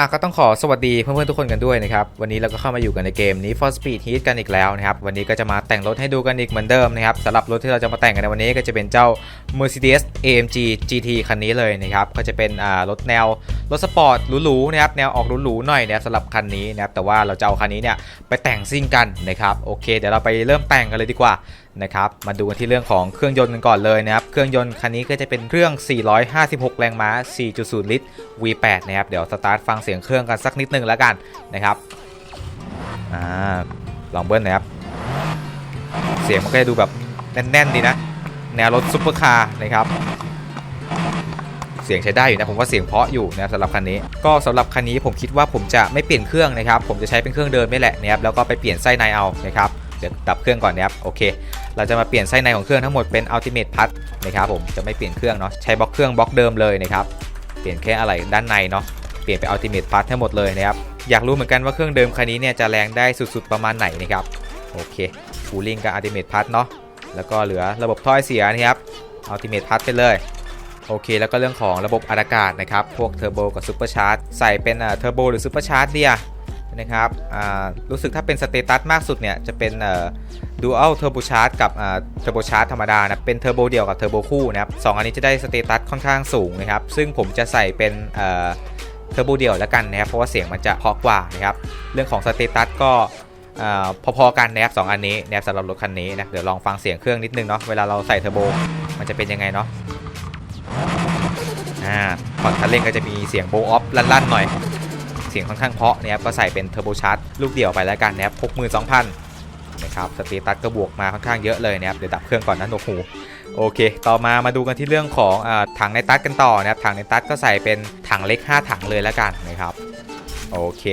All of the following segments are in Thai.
อะก็ต้องขอสวัสดีเพื่อนๆทุกคนกันด้วยนะครับ วันนี้เราก็เข้ามาอยู่กันในเกมนี้ For Speed Heat กันอีกแล้วนะครับ วันนี้ก็จะมาแต่งรถให้ดูกันอีกเหมือนเดิมนะครับสำหรับรถที่เราจะมาแต่งกันในวันนี้ก็จะเป็นเจ้า Mercedes AMG GT คันนี้เลยนะครับ ก็จะเป็นอ่ารถแนวรถสปอร์ตหรูๆนะครับแนวออกหรูๆหน่อยนะครับสำหรับคันนี้นะครับแต่ว่าเราจะเอาคันนี้เนี่ยไปแต่งซิ่งกันนะครับโอเค เดี๋ยวเราไปเริ่มแต่งกันเลยดีกว่า นะครับมาดูกันที่เรื่องของเครื่องยนต์กันก่อนเลยนะครับเครื่องยนต์คันนี้ก็จะเป็นเครื่อง 456 แรงม้า 4.0 ลิตร V8 นะครับเดี๋ยวสตาร์ทฟังเสียงเครื่องกันสักนิดนึงแล้วกันนะครับอ่าลองเบิ้ลนะครับเสียงมันก็จะดูแบบแน่นๆดีนะแนวรถซุปเปอร์คาร์นะครับเสียงใช้ได้อยู่นะผมว่าเสียงเพาะอยู่นะสำหรับคันนี้ ก็สำหรับคันนี้ผมคิดว่าผมจะไม่เปลี่ยนเครื่องนะครับผมจะใช้เป็นเครื่องเดิมนี่แหละนะครับแล้วก็ไปเปลี่ยนไส้ในเอานะครับ เดี๋ยวดับเครื่องก่อนนะครับโอเค เราจะมาเปลี่ยนไส้ในของเครื่องทั้งหมดเป็น Ultimate Plus นะครับผมจะไม่เปลี่ยนเครื่องเนาะใช้บล็อกเครื่องบล็อกเดิมเลยนะครับเปลี่ยนแค่อะไรด้านในเนาะเปลี่ยนเป็น Ultimate Plus ทั้งหมดเลยนะครับอยากรู้เหมือนกันว่าเครื่องเดิมคันนี้เนี่ยจะแรงได้สุดๆประมาณไหนนะครับโอเค Cooling กับ Ultimate Plus เนาะแล้วก็เหลือระบบถ้อยเสียนะครับ Ultimate Plus ไปเลยโอเค แล้วก็เรื่องของระบบอัดอากาศนะครับ พวกเทอร์โบกับซูเปอร์ชาร์จใส่เป็นเทอร์โบหรือซูเปอร์ชาร์จเดีย นะครับรู้สึกถ้าเป็นสเตตัสมากสุดเนี่ยจะเป็นดูอัลเทอร์โบชาร์จกับเทอร์โบชาร์จธรรมดานะเป็นเทอร์โบเดียวกับเทอร์โบคู่นะครับสองอันนี้จะได้สเตตัสค่อนข้างสูงนะครับซึ่งผมจะใส่เป็นเทอร์โบเดียวแล้วกันนะครับเพราะว่าเสียงมันจะเพาะกว่านะครับเรื่องของสเตตัสก็พอๆกันนะครับสองอันนี้นะครับสำหรับรถคันนี้นะเดี๋ยวลองฟังเสียงเครื่องนิดนึงเนาะเวลาเราใส่เทอร์โบมันจะเป็นยังไงเนาะอ่าฝั่งคันเร่งก็จะมีเสียงโบออฟลั่นๆหน่อย เสียงค่อนข้างเพาะนะครับก็ใส่เป็นเทอร์โบชาร์จลูกเดี่ยวไปแล้วกันนะครับ62,000นะครับสเตตัสก็บวกมาค่อนข้างเยอะเลยนะครับเดี๋ยวดับเครื่องก่อนนะหนวกหูโอเค ต่อมามาดูกันที่เรื่องของอถังในตัดกันต่อนะครับถังในตัดก็ใส่เป็นถังเล็ก 5 ถังเลยแล้วกันนะครับโอเค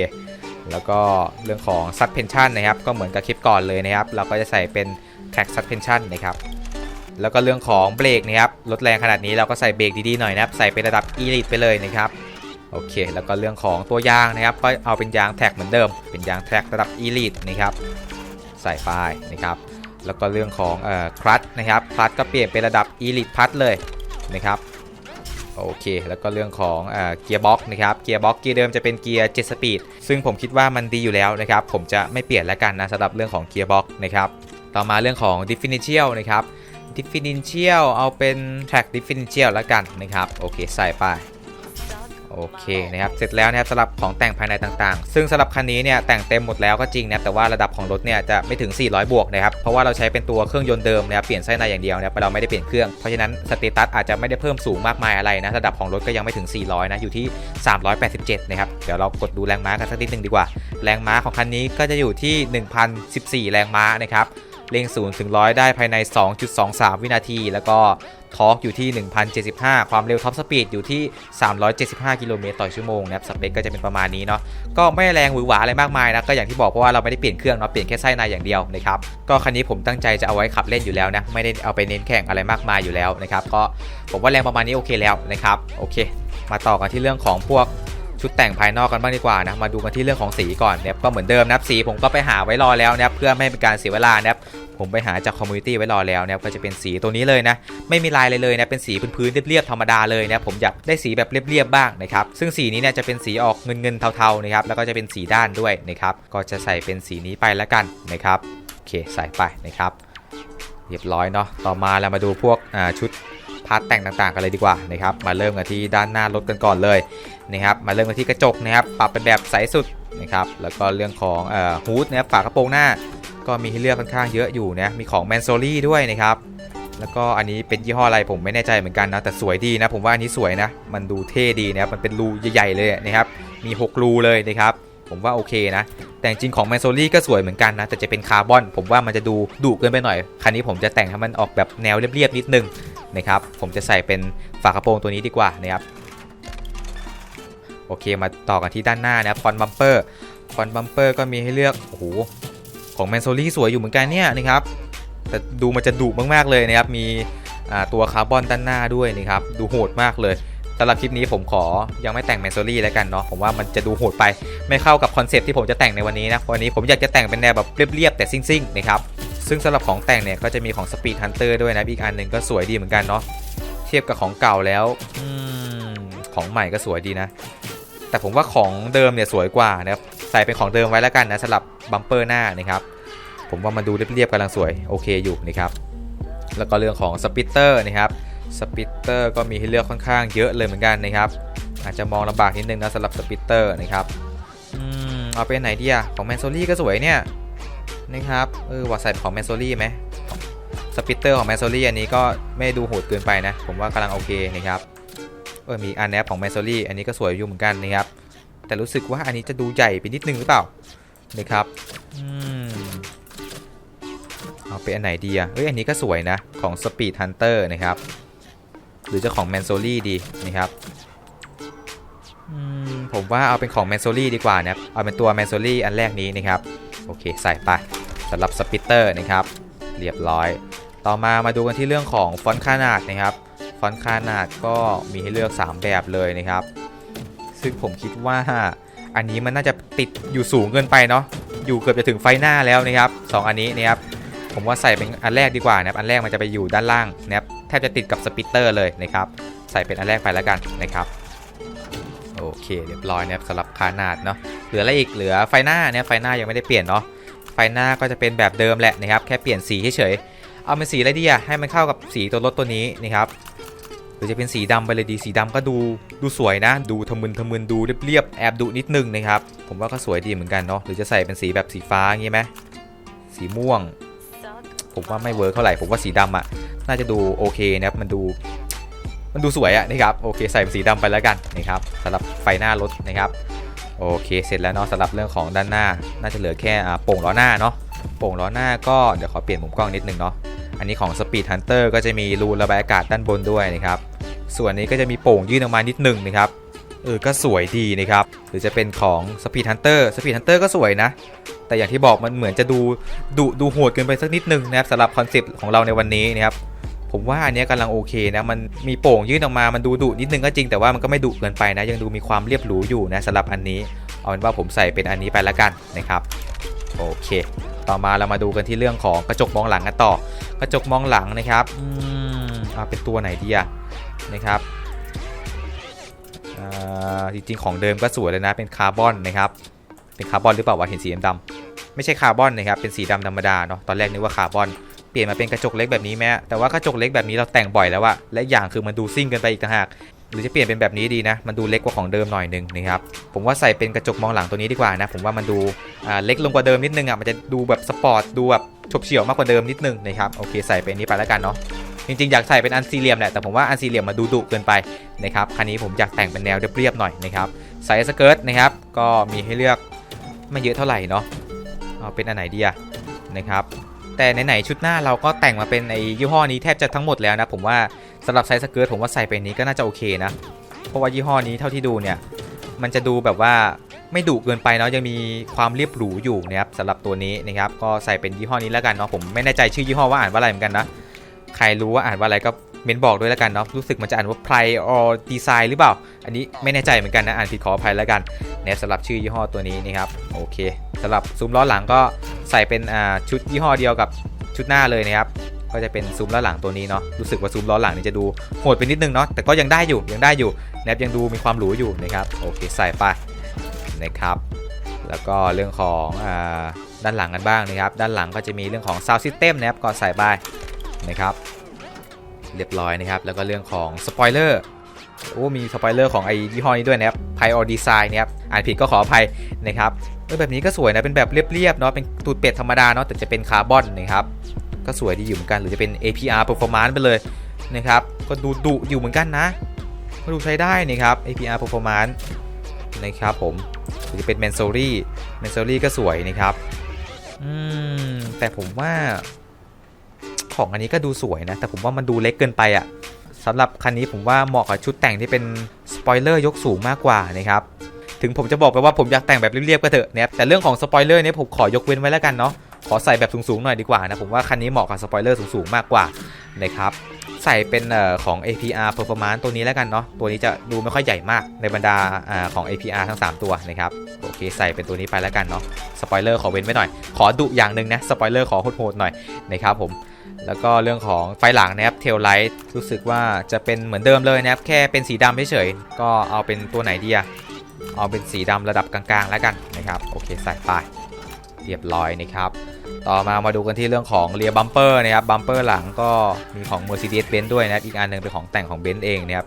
แล้วก็เรื่องของ suspension นะครับ ก็เหมือนกับคลิปก่อนเลยนะครับ เราก็จะใส่เป็น track suspension นะครับแล้วก็เรื่องของเบรกนะครับรถแรงขนาดนี้เราก็ใส่เบรกดีๆหน่อยนะครับ ใส่เป็นระดับ elite ไปเลยนะครับ โอเค แล้วก็เรื่องของตัวยางนะครับ ก็เอาเป็นยางแท็กเหมือนเดิม เป็นยางแท็กระดับ Elite นะครับ ใส่ป้ายนะครับ แล้วก็เรื่องของเอ่อคลัตนะครับ คลัตก็เปลี่ยนเป็นระดับ Elite Plus เลยนะครับโอเค แล้วก็เรื่องของเอ่อเกียร์บ็อกนะครับ เกียร์บ็อกเกียร์เดิมจะเป็นเกียร์7สปีด ซึ่งผมคิดว่ามันดีอยู่แล้วนะครับ ผมจะไม่เปลี่ยนแล้วกันนะสำหรับเรื่องของเกียร์บ็อกนะครับ ต่อมาเรื่องของ differential นะครับ differential เอาเป็น track differential แล้วกันนะครับ โอเค ใส่ไป โอเคนะครับเสร็จแล้วนะครับสำหรับของแต่งภายในต่างๆ ซึ่งสำหรับคันนี้เนี่ยแต่งเต็มหมดแล้วก็จริงนะแต่ว่าระดับของรถเนี่ยจะไม่ถึง 400 บวกนะครับเพราะว่าเราใช้เป็นตัวเครื่องยนต์เดิมนะครับเปลี่ยนไส้ในอย่างเดียวนะครับเราไม่ได้เปลี่ยนเครื่องเพราะฉะนั้นสเตตัสอาจจะไม่ได้เพิ่มสูงมากมายอะไรนะระดับของรถก็ยังไม่ถึง 400 นะอยู่ที่ 387 นะครับเดี๋ยวเรากดดูแรงม้ากันสักนิดนึงดีกว่า แรงม้าของคันนี้ก็จะอยู่ที่ 1,014 แรงม้านะครับ เร่งศูนย์ถึงร้อยได้ภายใน 2.23 วินาที แล้วก็ทอร์กอยู่ที่ 1,075 ความเร็วท็อปสปีดอยู่ที่ 375 กิโลเมตรต่อชั่วโมงนะครับสเปคก็จะเป็นประมาณนี้เนาะก็ไม่แรงหวือหวาอะไรมากมายนะ ก็อย่างที่บอกเพราะว่าเราไม่ได้เปลี่ยนเครื่องเนาะเปลี่ยนแค่ไส้ในอย่างเดียวนะครับก็คันนี้ผมตั้งใจจะเอาไว้ขับเล่นอยู่แล้วนะไม่ได้เอาไปเน้นแข่งอะไรมากมายอยู่แล้วนะครับก็ผมว่าแรงประมาณนี้โอเคแล้วนะครับโอเค มาต่อกันที่เรื่องของพวก ชุดแต่งภายนอกกันบ้างดีกว่านะมาดูกันที่เรื่องของสีก่อนเนี่ยก็เหมือนเดิมนับสีผมก็ไปหาไว้รอแล้วนะครับเพื่อไม่ให้เป็นการเสียเวลานะครับผมไปหาจากคอมมูนิตี้ไว้รอแล้วนะครับก็จะเป็นสีตัวนี้เลยนะ ไม่มีลายเลยเลยนะเป็นสีพื้นๆเรียบๆธรรมดาเลยนะผมอยากได้สีแบบเรียบๆบ้างนะครับซึ่งสีนี้เนี่ยจะเป็นสีออกเงินๆเทาๆนะครับแล้วก็จะเป็นสีด้านด้วยนะครับก็จะใส่เป็นสีนี้ไปแล้วกันนะครับโอเคใส่ไปนะครับ เรียบร้อยเนาะต่อมาเรามาดูพวกชุดพาร์ทแต่งต่างๆกันเลยดีกว่านะครับมาเริ่มกันที่ด้านหน้ารถกันก่อนเลย นะครับมาเริ่มกันที่กระจกนะครับปรับเป็นแบบใสสุดนะครับแล้วก็เรื่องของฮูดนะครับฝากระโปรงหน้า ก็มีให้เลือกค่อนข้างเยอะอยู่นะมีของแมนโซลี่ด้วยนะครับแล้วก็อันนี้เป็นยี่ห้ออะไรผมไม่แน่ใจเหมือนกันนะแต่สวยดีนะผมว่าอันนี้สวยนะ มันดูเท่ดีนะครับมันเป็นรูใหญ่ๆเลยนะครับมี 6 รูเลยนะครับผมว่าโอเคนะ แต่จริงของแมนโซลี่ก็สวยเหมือนกันนะ แต่จะเป็นคาร์บอน ผมว่ามันจะดูดุเกินไปหน่อย คันนี้ผมจะแต่งให้มันออกแบบแนวเรียบๆนิดนึงนะครับ ผมจะใส่เป็นฝากระโปรงตัวนี้ดีกว่านะครับ โอเคมาต่อกันที่ด้านหน้านะฟอนต์บัมเปอร์ฟอนต์บัมเปอร์ก็มีให้เลือกโอ้โหของแมนโซลี่สวยอยู่เหมือนกันเนี่ยนะครับแต่ดูมันจะดุมากๆเลยนะครับมีตัวคาร์บอนด้านหน้าด้วยนะครับดูโหดมากเลยสำหรับคลิปนี้ผมขอยังไม่แต่งแมนโซลี่แล้วกันเนาะผมว่ามันจะดูโหดไปไม่เข้ากับคอนเซปที่ผมจะแต่งในวันนี้นะวันนี้ผมอยากจะแต่งเป็นแนวแบบเรียบๆแต่ซิ่งๆนะครับซึ่งสำหรับของแต่งเนี่ยก็จะมีของ Speed Hunter ด้วยนะอีกอันหนึ่งก็สวยดีเหมือนกันเนาะเทียบกับของเก่าแล้วอของใหม่ก็สวยดีนะ แต่ผมว่าของเดิมเนี่ยสวยกว่านะครับใส่เป็นของเดิมไว้แล้วกันนะสำหรับบัมเปอร์หน้านะครับผมว่ามันดูเรียบๆกำลังสวยโอเคอยู่นะครับแล้วก็เรื่องของสปิตเตอร์นะครับสปิตเตอร์ก็มีให้เลือกค่อนข้างเยอะเลยเหมือนกันนะครับอาจจะมองลำบากนิดนึงนะสำหรับสปิตเตอร์นะครับอืมเอาเป็นไหนดีอะของแมนโซลี่ก็สวยเนี่ยนะครับเออว่าใส่ของแมนโซลี่ไหมสปิตเตอร์ของแมนโซลี่อันนี้ก็ไม่ดูโหดเกินไปนะ ผมว่ากำลังโอเคนะครับ เออมีอันแนบของแมนโซลี่อันนี้ก็สวยอยู่เหมือนกันนะครับ แต่รู้สึกว่าอันนี้จะดูใหญ่ไปนิดนึงหรือเปล่านะครับอืมเอาเป็นอันไหนดีอะเอ้ยอันนี้ก็สวยนะของ Speed Hunter นะครับ หรือจะของ m a n s o l y ดีนะครับอืมผมว่าเอาเป็นของ m a n s o l y ดีกว่านะเอาเป็นตัว m a n s o l y อันแรกนี้นะครับ โอเคใส่ไปสำหรับสปิเตอร์นะครับ เรียบร้อย ต่อมามาดูกันที่เรื่องของฟอนต์ขนาดนะครับ ฟอนต์ขนาดก็มีให้เลือก 3 แบบเลยนะครับ ซึ่งผมคิดว่าอันนี้มันน่าจะติดอยู่สูงเกินไปเนาะอยู่เกือบจะถึงไฟหน้าแล้วนะครับสองอันนี้นะครับผมว่าใส่เป็นอันแรกดีกว่านะครับอันแรกมันจะไปอยู่ด้านล่างนะครับแทบจะติดกับสปิตเตอร์เลยนะครับใส่เป็นอันแรกไปแล้วกันนะครับโอเคเรียบร้อยนะครับสำหรับคานาดเนาะเหลืออะไรอีกเหลือไฟหน้าเนี่ยไฟหน้ายังไม่ได้เปลี่ยนเนาะไฟหน้าก็จะเป็นแบบเดิมแหละนะครับแค่เปลี่ยนสีเฉยเอาเป็นสีอะไรดีอะให้มันเข้ากับสีตัวรถตัวนี้นะครับ หรือจะเป็นสีดำไปเลยดีสีดำก็ดูดูสวยนะ ดูทะมึนทะมึนดูเรียบๆแอบดุนิดนึงนะครับผมว่าก็สวยดีเหมือนกันเนาะหรือจะใส่เป็นสีแบบสีฟ้างี้ไหมสีม่วง ผมว่าไม่เวิร์กเท่าไหร่ผมว่าสีดำอะน่าจะดูโอเคนะครับมันดูมันดูสวยอะนะครับโอเคใส่เป็นสีดำไปแล้วกันนะครับสำหรับไฟหน้ารถนะครับโอเคเสร็จแล้วเนาะสำหรับเรื่องของด้านหน้า น่าจะเหลือแค่อ่าโป่งล้อหน้าเนาะโป่งล้อหน้าก็เดี๋ยวขอเปลี่ยนมุมกล้องนิดนึงเนาะ อันนี้ของ Speed Hunter ก็จะมีรูระบายอากาศด้านบนด้วยนะครับ ส่วนนี้ก็จะมีโป่งยื่นออกมานิดนึงนะครับเออก็สวยดีนะครับ หรือจะเป็นของ Speed Hunter Speed Hunter ก็สวยนะ แต่อย่างที่บอกมันเหมือนจะดูดุดูโหดเกินไปสักนิดนึงนะครับสำหรับคอนเซปต์ของเราในวันนี้นะครับผมว่าอันนี้กำลังโอเคนะ มันมีโป่งยื่นออกมา มันดูดุนิดนึงก็จริง แต่ว่ามันก็ไม่ดุเกินไปนะ ยังดูมีความเรียบหรูอยู่นะสำหรับอันนี้ เอาเป็นว่าผมใส่เป็นอันนี้ไปละกันนะครับ โอเค ต่อมาเรามาดูกันที่เรื่องของกระจกมองหลังกันต่อ กระจกมองหลังนะครับอืมเอาเป็นตัวไหนดีอะนะครับอ่าจริงๆของเดิมก็สวยเลยนะเป็นคาร์บอนนะครับเป็นคาร์บอนหรือเปล่าวะเห็นสีดำๆไม่ใช่คาร์บอนนะครับเป็นสีดำธรรมดาเนาะตอนแรกนึกว่าคาร์บอนเปลี่ยนมาเป็นกระจกเล็กแบบนี้แม้แต่ว่ากระจกเล็กแบบนี้เราแต่งบ่อยแล้วอะและอย่างคือมันดูซิ่งกันไปอีกต่างหาก หรือจะเปลี่ยนเป็นแบบนี้ดีนะ มันดูเล็กกว่าของเดิมหน่อยหนึงนะครับ ผมว่าใส่เป็นกระจกมองหลังตัวนี้ดีกว่านะ ผมว่ามันดูเล็กลงกว่าเดิมนิดนึงอะ มันจะดูแบบสปอร์ต ดูแบบฉบเฉี่ยวมากกว่าเดิมนิดนึงนะครับ โอเค ใส่เป็นนี้ไปแล้วกันเนาะ จริงๆ อยากใส่เป็นอันสี่เหลี่ยมแหละ แต่ผมว่าอันสี่เหลี่ยมมาดูดุเกินไปนะครับ คันนี้ผมอยากแต่งเป็นแนวเรียบๆหน่อยนะครับไซส์สเกิร์ตนะครับ ก็มีให้เลือกไม่เยอะเท่าไหร่เนาะ เอาเป็นอันไหนดีอะนะครับ แต่ไหนๆชุดหน้าเราก็แต่งมาเป็นไอ้ยี่ห้อนี้แทบจะทั้งหมดแล้วนะผมว่าสำหรับไซส์สเกิร์ตผมว่าใส่ไปนี้ก็น่าจะโอเคนะ เพราะว่ายี่ห้อนี้เท่าที่ดูเนี่ยมันจะดูแบบว่าไม่ดุเกินไปเนาะยังมีความเรียบหรูอยู่นะครับสำหรับตัวนี้นะครับก็ใส่เป็นยี่ห้อนี้แล้วกันเนาะผมไม่แน่ใจชื่อยี่ห้อว่าอ่านว่าอะไรเหมือนกันนะใครรู้ว่าอ่านว่าอะไรก็ เมนบอกด้วยแล้วกันเนาะรู้สึกมันจะอ่านว่า Pri or Design หรือเปล่า อันนี้ไม่แน่ใจเหมือนกันนะอ่านผิดขออภัยแล้วกันเนี่ยสำหรับชื่อยี่ห้อตัวนี้นะครับโอเคสำหรับซุ้มล้อหลังก็ใส่เป็นชุดยี่ห้อเดียวกับชุดหน้าเลยนะครับก็จะเป็นซุ้มล้อหลังตัวนี้เนาะรู้สึกว่าซุ้มล้อหลังนี่จะดูโหดไปนิดนึงเนาะแต่ก็ยังได้อยู่ยังได้อยู่นะครับยังดูมีความหรูอยู่นะครับโอเคใส่ไปนะครับแล้วก็เรื่องของอด้านหลังกันบ้างนะครับ ด้านหลังก็จะมีเรื่องของ Sound System นะครับก็ใส่ไปนะครับ เรียบร้อยนะครับ แล้วก็เรื่องของสปอยเลอร์โอ้มีสปอยเลอร์ของไอยี่ห้อนี้ด้วยนะครับ p i o Design นะครับอ่านผิดก็ขออภัยนะครับเออแบบนี้ก็สวยนะเป็นแบบเรียบๆเนาะเป็นตูดเป็ดธรรมดาเนาะแต่จะเป็นคาร์บอนนะครับก็สวยดีอยู่เหมือนกันหรือจะเป็น APR Performance ไปเลยนะครับก็ดูดุอยู่เหมือนกันนะก็ดูใช้ได้นะครับ APR Performance นะครับผมหรือจะเป็น m a n s o r y m a n s o r y ก็สวยนะครับอืมแต่ผมว่า ของอันนี้ก็ดูสวยนะ แต่ผมว่ามันดูเล็กเกินไปอะ่ะสำหรับคันนี้ผมว่าเหมาะกับชุดแต่งที่เป็นสปอยเลอร์ยกสูงมากกว่านะครับถึงผมจะบอกไปว่าผมอยากแต่งแบบเรียบๆก็เถอะนะครับแต่เรื่องของสปอยเลอร์เนี้ผมขอยกเว้นไว้แล้วกันเนาะขอใส่แบบสูงๆหน่อยดีกว่านะผมว่าคันนี้เหมาะกับสปอยเลอร์สูงๆมากกว่านะครับใส่เป็นออของ APR Performance ตัวนี้แล้วกันเนาะตัวนี้จะดูไม่ค่อยใหญ่มากในบรรดาอ่าของ APR ทั้ง 3 ตัวนะครับโอเคใส่เป็นตัวนี้ไปแล้วกันเนาะสปอยเลอร์ขอเว้นไว้หน่อย ขอดุอย่างหนึ่งนะสปอยเลอร์ขอโหดๆหน่อยนะครับผม แล้วก็เรื่องของไฟหลังนะครับเทลไลท์รู้สึกว่าจะเป็นเหมือนเดิมเลยนะครับแค่เป็นสีดำเฉยๆก็เอาเป็นตัวไหนดีอะเอาเป็นสีดำระดับกลางๆแล้วกันนะครับโอเคใส่ไปเรียบร้อยนะครับต่อมามาดูกันที่เรื่องของเรียบัมเปอร์นะครับบัมเปอร์หลังก็มีของ Mercedes-Benz ด้วยนะครับอีกอันหนึ่งเป็นของแต่งของ Benz เองนะครับ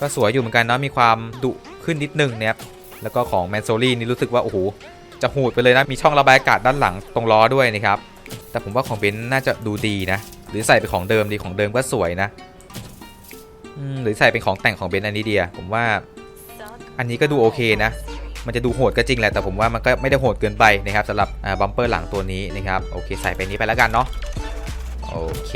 ก็สวยอยู่เหมือนกันเนาะมีความดุขึ้นนิดนึงนะครับแล้วก็ของแมนโซลี่นี่รู้สึกว่าโอ้โหจะหูดไปเลยนะมีช่องระบายอากาศด้านหลังตรงล้อด้วยนะครับ แต่ผมว่าของเบนซ์น่าจะดูดีนะ หรือใส่เป็นของเดิมดีของเดิมก็สวยนะหรือใส่เป็นของแต่งของเบนซ์อันนี้เดียผมว่าอันนี้ก็ดูโอเคนะ มันจะดูโหดก็จริงแหละแต่ผมว่ามันก็ไม่ได้โหดเกินไปนะครับสำหรับบัมเปอร์หลังตัวนี้นะครับโอเคใส่ไปนี้ไปแล้วกันเนาะโอเค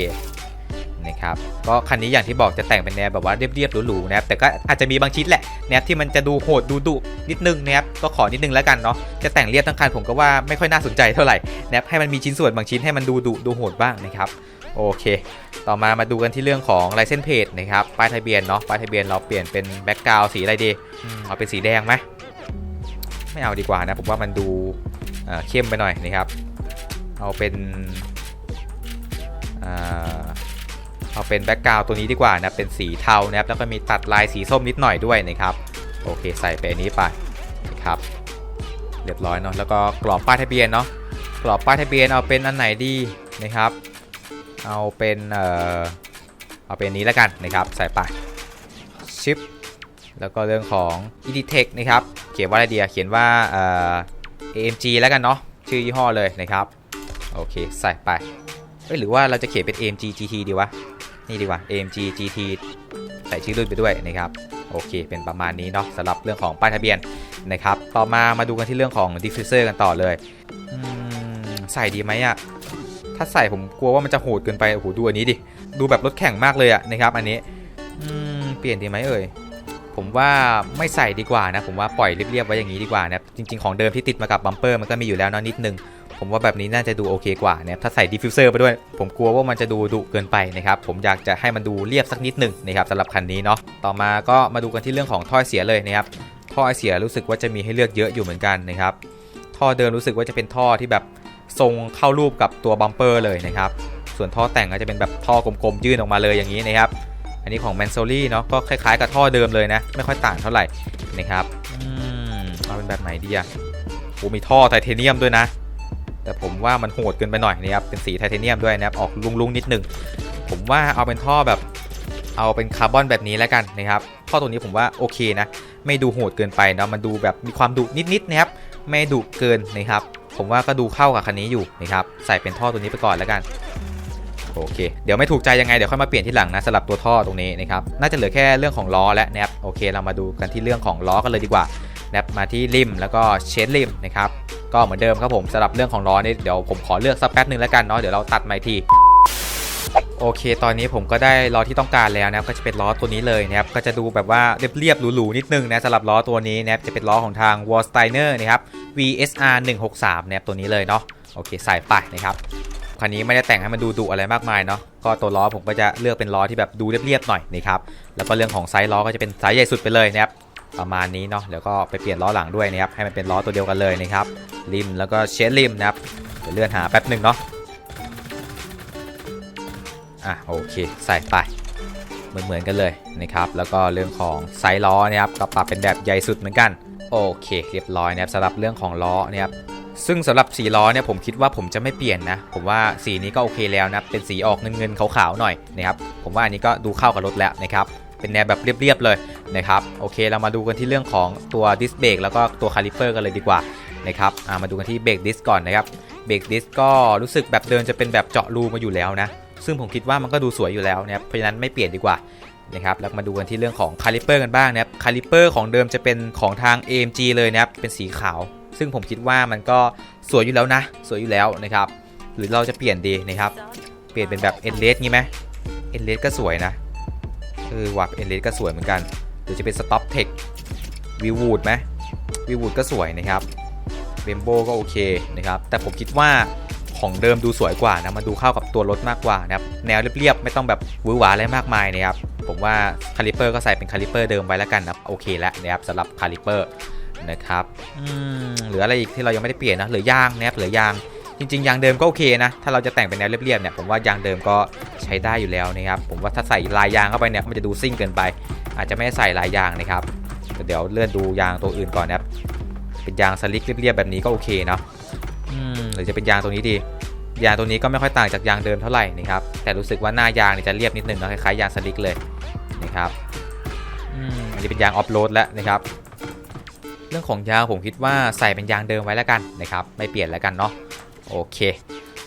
นะครับก็คันนี้อย่างที่บอกจะแต่งเป็นแนวแบบว่าเรียบๆหรูๆนะครับแต่ก็อาจจะมีบางชิ้นแหละนะครับที่มันจะดูโหดดูดุนิดนึงนะครับก็ขอนิดนึงแล้วกันเนาะจะแต่งเรียบทั้งคันผมก็ว่าไม่ค่อยน่าสนใจเท่าไหร่นะครับให้มันมีชิ้นส่วนบางชิ้นให้มันดูดุดูโหดบ้างนะครับโอเค ต่อมามาดูกันที่เรื่องของลายเส้นเพจนะครับป้ายทะเบียนเนาะป้ายทะเบียนเราเปลี่ยนเป็นแบ็กกราวสีอะไรดีอืมเอาเป็นสีแดงไหมไม่เอาดีกว่านะผมว่ามันดูเอ่อเข้มไปหน่อยนะครับ เอาเป็นเอ่อ เอาเป็นแบ็กกราวตัวนี้ดีกว่านะเป็นสีเทานะครับแล้วก็มีตัดลายสีส้มนิดหน่อยด้วยนะครับโอเคใส่ไปอันนี้ไปนะครับเรียบร้อยเนาะแล้วก็กรอบป้ายทะเบียนเนาะกรอบป้ายทะเบียนเอาเป็นอันไหนดีนะครับ เอาเป็นเอ่อเอาเป็นนี้แล้วกันนะครับใส่ไปชิปแล้วก็เรื่องของ Editech นะครับเขียนว่าอะไรดีอะเขียนว่าเอ่อ AMG แล้วกันเนาะชื่อยี่ห้อเลยนะครับโอเคใส่ไปเอ้ยหรือว่าเราจะเขียนเป็น AMG GT ดีวะ นี่ดีกว่า AMG GT ใส่ชื่อรุ่นไปด้วยนะครับโอเค เป็นประมาณนี้เนาะสำหรับเรื่องของป้ายทะเบียนนะครับ ต่อมามาดูกันที่เรื่องของ Diffuser กันต่อเลยใส่ดีไหมอะถ้าใส่ผมกลัวว่ามันจะโหดเกินไปโอ้โหดูอันนี้ดิดูแบบรถแข่งมากเลยอะนะครับ อันนี้เปลี่ยนดีไหมเอ่ยผมว่าไม่ใส่ดีกว่านะ ผมว่าปล่อยเรียบๆไว้อย่างนี้ดีกว่านะจริงๆของเดิมที่ติดมากับบัมเปอร์มันก็มีอยู่แล้วเนาะนิดนึง ผมว่าแบบนี้น่าจะดูโอเคกว่านะถ้าใส่ดิฟฟิวเซอร์ไปด้วย ผมกลัวว่ามันจะดูดุเกินไปนะครับผมอยากจะให้มันดูเรียบสักนิดหนึ่งนะครับสำหรับคันนี้เนาะต่อมาก็มาดูกันที่เรื่องของท่อเสียเลยนะครับท่อเสียรู้สึกว่าจะมีให้เลือกเยอะอยู่เหมือนกันนะครับท่อเดิมรู้สึกว่าจะเป็นท่อที่แบบทรงเข้ารูปกับตัวบัมเปอร์เลยนะครับส่วนท่อแต่งก็จะเป็นแบบท่อกลมๆยื่นออกมาเลยอย่างนี้นะครับอันนี้ของ m a n s o l y เนาะก็คล้ายๆกับท่อเดิมเลยนะไม่ค่อยต่างเท่าไหร่นะครับอืมเอาเป็นแบบไหนดีอะโอ้มีท่อไทเทเนียมด้วยนะ แต่ผมว่ามันโหดเกินไปหน่อยนะครับเป็นสีไทเทเนียมด้วยนะครับออกลุงๆนิดหนึงผมว่าเอาเป็นท่อแบบเอาเป็นคาร์บอนแบบนี้แล้วกันนะครับท่อตัวนี้ผมว่าโอเคนะ ไม่ดูโหดเกินไปเนาะมันดูแบบมีความดุนิดๆนะครับไม่ดุเกินนะครับ ผมว่าก็ดูเข้ากับคันนี้อยู่นะครับใส่เป็นท่อตัวนี้ไปก่อนแล้วกันโอเค เดี๋ยวไม่ถูกใจยังไงเดี๋ยวค่อยมาเปลี่ยนที่หลังนะสำหรับตัวท่อตรงนี้นะครับ น่าจะเหลือแค่เรื่องของล้อและนะครับโอเค เรามาดูกันที่เรื่องของล้อกันเลยดีกว่านะครับมาที่ริมแล้วก็เชดริมนะครับ ก็เหมือนเดิมครับผมสำหรับเรื่องของล้อนี่เดี๋ยวผมขอเลือกสักแป๊บหนึ่งแล้วกันเนาะเดี๋ยวเราตัดมาอีกทีโอเค ตอนนี้ผมก็ได้ล้อที่ต้องการแล้วนะครับก็จะเป็นล้อตัวนี้เลยนะครับก็จะดูแบบว่าเรียบๆหรูๆนิดนึงนะสำหรับล้อตัวนี้นะครับจะเป็นล้อของทาง w a l s t e i n e r นะครับ VSR 163นะครับตัวนี้เลยเนาะโอเคใส่ไปนะครับคันนี้ไม่ได้แต่งให้มันดูดุอะไรมากมายเนาะก็ตัวล้อผมก็จะเลือกเป็นล้อที่แบบดูเรียบๆหน่อยนะครับแล้วก็เรื่องของไซส์ล้อก็จะเป็นไซส์ใหญ่สุดไปเลยนะครับ ประมาณนี้เนาะแล้วก็ไปเปลี่ยนล้อหลังด้วยนะครับให้มันเป็นล้อตัวเดียวกันเลยนะครับริมแล้วก็เชดริมนะครับเดี๋ยวเลื่อนหาแป๊บหนึ่งเนาะอะโอเคใส่ไปเหมือนๆกันเลยนะครับแล้วก็เรื่องของไซส์ล้อนะครับก็ปรับเป็นแบบใหญ่สุดเหมือนกันโอเคเรียบร้อยนะครับสำหรับเรื่องของล้อนะครับซึ่งสำหรับสีล้อเนี่ยผมคิดว่าผมจะไม่เปลี่ยนนะ ผมว่าสีนี้ก็โอเคแล้วนะเป็นสีออกเงินๆขาวๆหน่อยนะครับผมว่าอันนี้ก็ดูเข้ากับรถแล้วนะครับ เป็นแนวแบบเรียบๆเลยนะครับโอเคเรามาดูกันที่เรื่องของตัวดิสเบรกแล้วก็ตัวคาลิเปอร์กันเลยดีกว่านะครับามาดูกันที่เบรกดิสก่อนนะครับเบรกดิสก็รู้สึกแบบเดินจะเป็นแบบเจาะรูมาอยู่แล้วนะซึ่งผมคิดว่ามันก็ดูสวยอยู่แล้วนะครับเพราะฉะนั้นไม่เปลี่ยนดีกว่านะครับแล้วมาดูกันที่เรื่องของคาลิเปอร์กันบ้างนะครับคาลิเปอร์ของเดิมจะเป็นของทาง AMG เลยนะครับเป็นสีขาว ซึ่งผมคิดว่ามันก็สวยอยู่แล้วนะ สวยอยู่แล้วนะครับหรือเราจะเปลี่ยนดีนะครับเปลี่ยนเป็นแบบเอ็นเลสงี้ไหมเอ็นเลสก็สวยนะ เออว่ะเอนเลสก็สวยเหมือนกันหรือจะเป็นสต็อปเทควิวูดไหมวิวูดก็สวยนะครับเบมโบก็โอเคนะครับ แต่ผมคิดว่าของเดิมดูสวยกว่านะมันดูเข้ากับตัวรถมากกว่านะครับ แนวเรียบๆ ไม่ต้องแบบวือหวาอะไรมากมายนะครับ ผมว่าคาลิเปอร์ก็ใส่เป็นคาลิเปอร์เดิมไว้แล้วกันนะโอเคแล้วนะครับสำหรับคาลิเปอร์นะครับอืมเหลืออะไรอีกที่เรายังไม่ได้เปลี่ยนนะเหลือยางนะครับเหลือยาง จริงๆยางเดิมก็โอเคนะ ถ้าเราจะแต่งเป็นแนวเรียบๆเนี่ยผมว่ายางเดิมก็ใช้ได้อยู่แล้วนะครับ ผมว่าถ้าใส่ลายยางเข้าไปเนี่ยมันจะดูซิ่งเกินไป อาจจะไม่ใส่ลายยางนะครับแต่เดี๋ยวเลื่อนดูยางตัวอื่นก่อนนะครับเป็นยางสลิกเรียบๆแบบนี้ก็โอเคเนาะอืมหรือจะเป็นยางตัวนี้ดี ยางตัวนี้ก็ไม่ค่อยต่างจากยางเดิมเท่าไหร่นะครับ แต่รู้สึกว่าหน้ายางเนี่ยจะเรียบนิดนึงเนาะคล้ายๆยางสลิกเลยนะครับอืมอันนี้เป็นยางออฟโรดแล้วนะครับ เรื่องของยางผมคิดว่าใส่เป็นยางเดิมไว้แล้วกันนะครับ ไม่เปลี่ยนแล้วกันเนาะ โอเค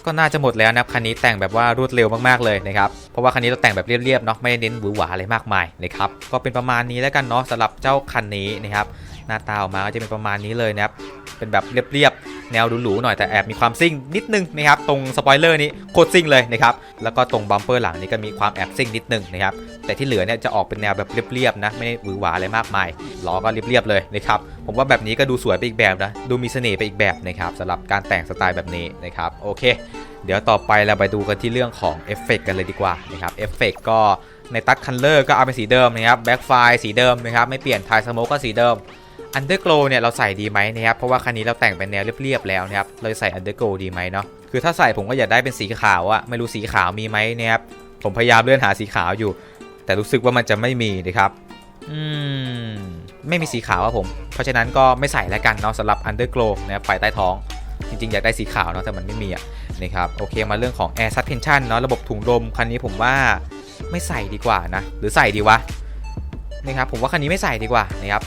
ก็น่าจะหมดแล้วนะคันนี้แต่งแบบว่ารวดเร็วมากๆเลยนะครับเพราะว่าคันนี้เราแต่งแบบเรียบๆเนาะไม่ได้เน้นหวือหวาอะไรมากมายนะครับก็เป็นประมาณนี้แล้วกันเนาะสำหรับเจ้าคันนี้นะครับหน้าตาออกมาก็จะเป็นประมาณนี้เลยนะครับ เป็นแบบเรียบๆ แนวหรูๆหน่อยแต่แอบมีความซิ่งนิดนึงนะครับตรงสปอยเลอร์นี้โคตรซิ่งเลยนะครับแล้วก็ตรงบัมเปอร์หลังนี้ก็มีความแอบซิ่งนิดนึงนะครับแต่ที่เหลือเนี่ยจะออกเป็นแนวแบบเรียบๆนะไม่ได้หวือหวาอะไรมากมายล้อก็เรียบๆเลยนะครับผมว่าแบบนี้ก็ดูสวยไปอีกแบบนะดูมีเสน่ห์ไปอีกแบบนะครับสำหรับการแต่งสไตล์แบบนี้นะครับโอเค เดี๋ยวต่อไปเราไปดูกันที่เรื่องของเอฟเฟกกันเลยดีกว่านะครับเอฟเฟกก็ในตัดคันเลอร์ก็เอาเป็นสีเดิมนะครับแบ็กไฟสีเดิมนะครับไม่เปลี่ยนทายสโมกก็สีเดิม อันเดอร์โกลเนี่ยเราใส่ดีไหมนะครับเพราะว่าคันนี้เราแต่งเป็นแนวเรียบๆแล้วนะครับเราจะใส่อันเดอร์โกลดีไหมเนาะคือถ้าใส่ผมก็อยากได้เป็นสีขาวอะไม่รู้สีขาวมีไหมนะครับผมพยายามเลื่อนหาสีขาวอยู่ แต่รู้สึกว่ามันจะไม่มีนะครับอืมไม่มีสีขาวครับผม เพราะฉะนั้นก็ไม่ใส่แล้วกันเนาะสำหรับอันเดอร์โกลนะครับไฟใต้ท้อง จริงๆ อยากได้สีขาวเนาะแต่มันไม่มีอะนะครับโอเคมาเรื่องของ Air Suspension เนาะระบบถุงลมคันนี้ผมว่าไม่ใส่ดีกว่านะ หรือใส่ดีวะนะครับผมว่าคันนี้ไม่ใส่ดีกว่านะครับ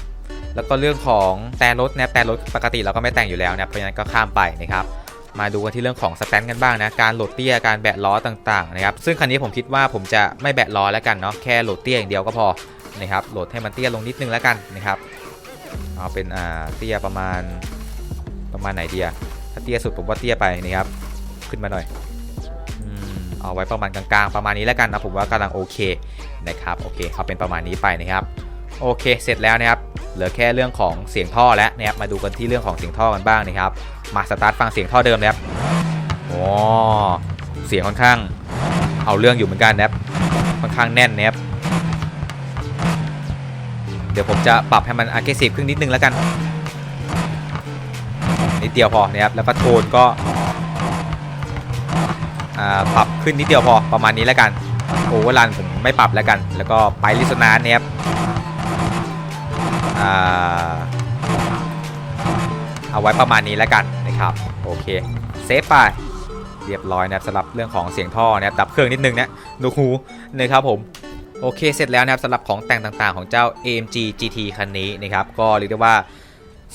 แล้วก็เรื่องของแต่รถนะแต่รถปกติเราก็ไม่แต่งอยู่แล้วนะเพราะฉะนั้นก็ข้ามไปนะครับมาดูกันที่เรื่องของสแตนกันบ้างนะการโหลดเตี้ยการแบะล้อต่างๆนะครับซึ่งคันนี้ผมคิดว่าผมจะไม่แบะล้อแล้วกันเนาะแค่โหลดเตี้ยอย่างเดียวก็พอนะครับโหลดให้มันเตี้ยลงนิดนึงแล้วกันนะครับเอาเป็นอ่าเตี้ยประมาณประมาณไหนเดียถ้าเตี้ยสุดผมว่าเตี้ยไปนะครับขึ้นมาหน่อยอืมเอาไว้ประมาณกลางๆ ประมาณนี้แล้วกันนะผมว่ากำลังโอเคนะครับโอเคเอาเป็นประมาณนี้ไปนะครับ โอเค เสร็จแล้วนะครับ เหลือแค่เรื่องของเสียงท่อแล้วนะครับ มาดูกันที่เรื่องของเสียงท่อกันบ้างนะครับ มาสตาร์ทฟังเสียงท่อเดิมนะครับโอ้เสียงค่อนข้าง เอาเรื่องอยู่เหมือนกันนะครับ ค่อนข้างแน่นนะครับ เดี๋ยวผมจะปรับให้มัน aggressive ขึ้นนิดนึงแล้วกัน นิดเดียวพอนะครับ แล้วก็โทนก็ปรับขึ้นนิดเดียวพอประมาณนี้แล้วกันโอเวอร์รันผมไม่ปรับแล้วกัน แล้วก็ไปลิสนานนะครับ เอาไว้ประมาณนี้แล้วกันนะครับโอเคเซฟไปเรียบร้อยนะครับสำหรับเรื่องของเสียงท่อนะครับดับเครื่องนิดนึงนะดูหูนะครับผมโอเคเสร็จแล้วนะครับสำหรับของแต่งต่างๆ ของเจ้า AMG GT คันนี้นะครับก็เรียกได้ว่า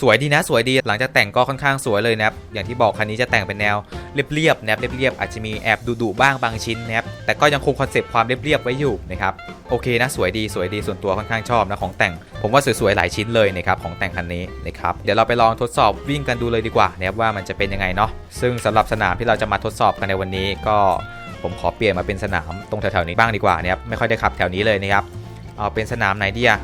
สวยดีนะสวยดีหลังจากแต่งก็ค่อนข้างสวยเลยนะครับอย่างที่บอกคันนี้จะแต่งเป็นแนวเรียบๆนะครับเรียบๆอาจจะมีแอบดุๆบ้างบางชิ้นนะครับแต่ก็ยังคงคอนเซปต์ความเรียบๆไว้อยู่นะครับโอเคนะสวยดีสวยดีส่วนตัวค่อนข้างชอบนะของแต่ง ผมว่าสวยๆหลายชิ้นเลยนะครับของแต่งคันนี้นะครับเดี๋ยวเราไปลองทดสอบวิ่งกันดูเลยดีกว่านะครับว่ามันจะเป็นยังไงเนาะซึ่งสำหรับสนามที่เราจะมาทดสอบกันในวันนี้ก็ผมขอเปลี่ยนมาเป็นสนามตรงแถวๆนี้บ้างดีกว่านะครับไม่ค่อยได้ขับแถวนี้เลยนะครับเอาเป็นสนามไหนดีอะ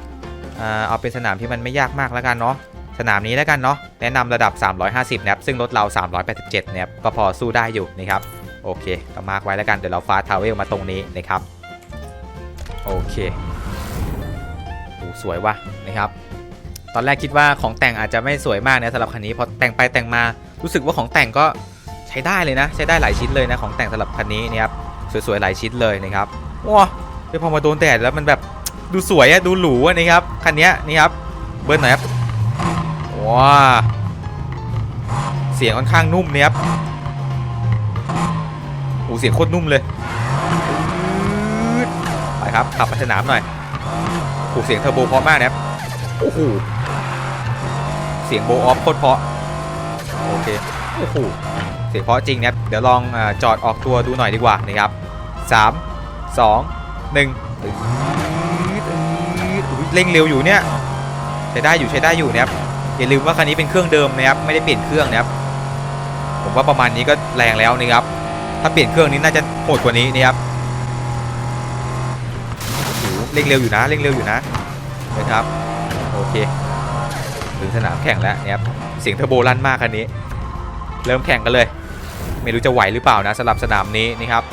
อ่าเอาเป็นสนามที่มันไม่ยากมากแล้วกันเนาะ สนามนี้แล้วกันเนาะแนะนำระดับ 350นะครับซึ่งรถเรา 387นะครับก็พอสู้ได้อยู่นะครับโอเคก็มาร์กไว้แล้วกันเดี๋ยวเราฟาทาวเวลมาตรงนี้นะครับโอเคโอ้สวยว่ะนะครับ ตอนแรกคิดว่าของแต่งอาจจะไม่สวยมากนะสำหรับคันนี้พอแต่งไปแต่งมารู้สึกว่าของแต่งก็ใช้ได้เลยนะ ใช้ได้หลายชิ้นเลยนะของแต่งสำหรับคันนี้นะครับสวยๆหลายชิ้นเลยนะครับว้าเดี๋ยวพอมาโดนแดดแล้วมันแบบดูสวยอะดูหรูอะนะครับคันนี้นี่ครับเบิร์นหน่อยครับ ว้าเสียงค่อนข้างนุ่มเนี่ยครับโอ้เสียงโคตรนุ่มเลย ไปครับขับไปสนามหน่อยโอ้เสียงเทอร์โบเพราะมากนะครับโอ้โหเสียงโบออฟโคตรเพราะโอเคโอ้โหเสียงเพราะจริงนะครับเดี๋ยวลองอจอดออกตัวดูหน่อยดีกว่านะครับสามสองหนึ่งเร่งเร็วอยู่เนี่ยใช้ได้อยู่ใช้ได้อยู่นะครับ อย่าลืมว่าคันนี้เป็นเครื่องเดิมนะครับไม่ได้เปลี่ยนเครื่องนะครับผมว่าประมาณนี้ก็แรงแล้วนะครับถ้าเปลี่ยนเครื่องนี้น่าจะโหดกว่านี้นะครับเร่งเร็วอยู่นะเร่งเร็วอยู่นะนะครับโอเคถึงสนามแข่งแล้วนะครับเสียงเทอร์โบลั่นมากคันนี้ เริ่มแข่งกันเลย ไม่รู้จะไหวหรือเปล่านะสำหรับสนามนี้นะครับ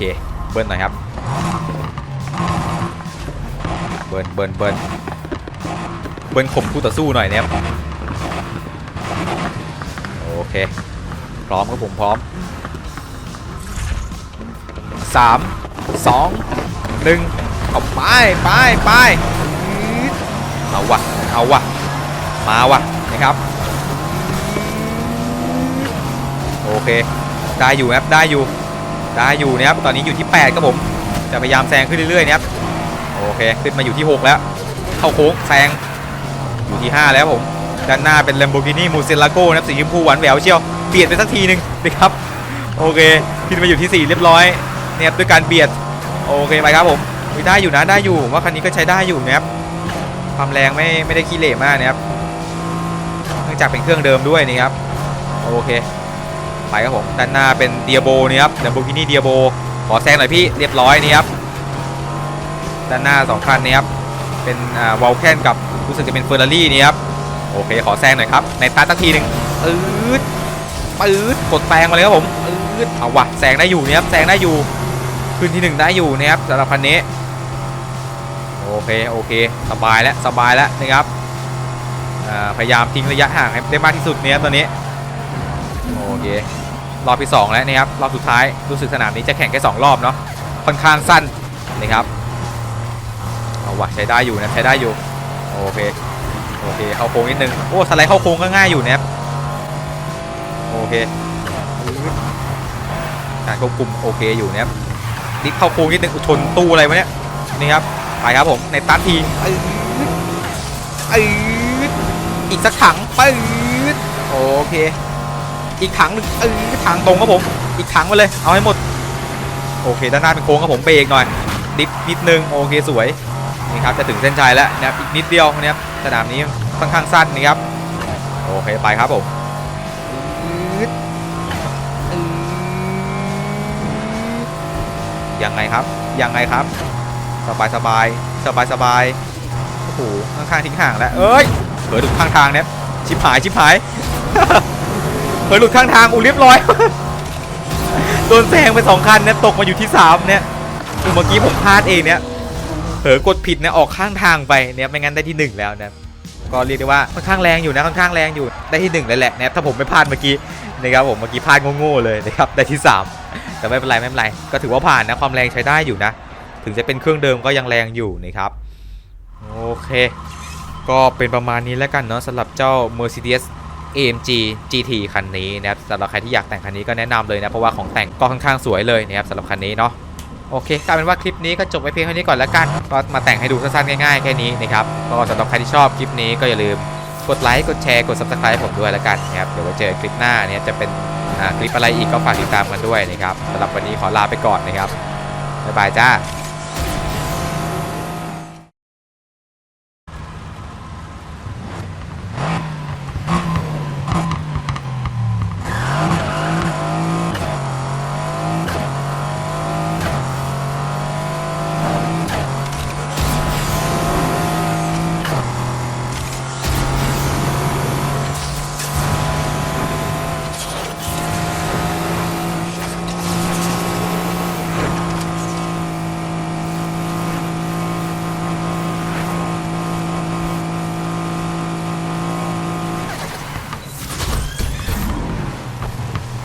เคเบิ้ลหน่อยครับ เบิ้ลเบิ้ลเบิ้ลเบิ้ลข่มคู่ต่อสู้หน่อยนะครับโอเค พร้อมครับผมพร้อมสามสองหนึ่งเอาไปไปไปเอาวะเอาวะมาวะนะครับ โอเค ได้อยู่ครับได้อยู่ ได้อยู่นะครับตอนนี้อยู่ที่ 8 ครับผม จะพยายามแซงขึ้นเรื่อยๆนะครับโอเคขึ้นมาอยู่ที่ 6 แล้ว เข้าโค้งแซงอยู่ที่ 5 แล้วผมด้านหน้าเป็น Lamborghini Murcielago นะครับสีชมพูหวานแหววเชียวเบียดไปสักทีหนึ่งนะครับโอเคขึ้นมาอยู่ที่ 4 เรียบร้อยเนี่ยด้วยการเบียดโอเคไปครับผมได้อยู่นะได้อยู่ว่าคันนี้ก็ใช้ได้อยู่นะครับความแรงไม่ไม่ได้ขี้เหร่มากนะครับเนื่องจากเป็นเครื่องเดิมด้วยนี่ครับโอเค ไปครับผมด้านหน้าเป็นเดียโบนี่ครับ Lamborghini เดียโบขอแซงหน่อยพี่เรียบร้อยนี่ครับด้านหน้าสองคันนี้ครับเป็นวอลแคนกับรู้สึกจะเป็นเฟอร์รารี่นี่ครับโอเคขอแซงหน่อยครับในตาสักทีหนึ่งปื๊ดปืดกดแซงมาเลยครับผมปื๊ดเอาวะแซงได้อยู่นี่ครับแซงได้อยู่ขึ้นที่หนึ่งได้อยู่นะครับสำหรับคันนี้โอเคโอเคสบายแล้วสบายแล้วนะครับพยายามทิ้งระยะห่างให้ได้มากที่สุดเนี่ยตอนนี้โอเค รอบที่2แล้วนะครับรอบสุดท้ายรู้สึกสนามนี้จะแข่งแค่2รอบเนาะค่อนข้างสั้นนะครับเอาวะใช้ได้อยู่นะใช้ได้อยู่โอเคโอเคเข้าโค้งนิดนึงโอ้สไลด์เข้าโค้งก็ง่ายอยู่นะครับโอเคการควบคุมโอเคอยู่นะครับนิดเข้าโค้งนิดนึงชนตู้อะไรวะเนี่ยนี่ครับไปครับผมในตันทีเอ้ยเอ้ยอีกสักถังปื๊ดโอเค อีกถังหนึ่งเออทางตรงครับผม อีกถังมาเลย เอาให้หมด โอเค ด้านหน้าเป็นโค้งครับผม เบรกหน่อย ดิฟนิดนึง โอเค สวย นี่ครับ จะถึงเส้นชัยแล้วนะครับ อีกนิดเดียวนะครับ สนามนี้ค่อนข้างสั้นนี่ครับ โอเค ไปครับผมยังไงครับ ยังไงครับ สบายสบาย สบายสบายโอ้โห ข้างๆทิ้งห่างแล้ว เอ้ยเผลอถึงข้างทางเนี่ยชิบหาย ชิบหาย เผลอหลุดข้างทางอูเรียบร้อย โดนแซงไปสองคันเนี่ยตกมาอยู่ที่สามเนี่ยเมื่อกี้ผมพลาดเองเนี่ยเผลอกดผิดเนี่ยออกข้างทางไปเนี่ยไม่งั้นได้ที่หนึ่งแล้วนะก็เรียกได้ว่าค่อนข้างแรงอยู่นะค่อนข้างแรงอยู่ได้ที่หนึ่งเลยแหละนะถ้าผมไม่พลาดเมื่อกี้นะครับผมเมื่อกี้พลาดโง่ๆเลยนะครับได้ที่สามแต่ไม่เป็นไรไม่เป็นไรก็ถือว่าผ่านนะความแรงใช้ได้อยู่นะ ถึงจะเป็นเครื่องเดิมก็ยังแรงอยู่นะครับโอเค ก็เป็นประมาณนี้แล้วกันเนาะสำหรับเจ้า Mercedes AMG GT คันนี้นะครับสำหรับใครที่อยากแต่งคันนี้ก็แนะนำเลยนะเพราะว่าของแต่งก็ค่อนข้างสวยเลยนะครับสำหรับคันนี้เนาะโอเคกลายเป็นว่าคลิปนี้ก็จบไว้เพียงเท่านี้ก่อนแล้วกัน ก็มาแต่งให้ดูสั้นๆง่ายๆแค่นี้นะครับ ก็สำหรับใครที่ชอบคลิปนี้ก็อย่าลืมกดไลค์ กดแชร์ กด subscribe ผมด้วยแล้วกันนะครับ เดี๋ยวไว้เจอคลิปหน้าเนี่ยจะเป็นคลิปอะไรอีกก็ฝากติดตามกันด้วยนะครับสำหรับวันนี้ขอลาไปก่อนนะครับ บ๊ายบายจ้า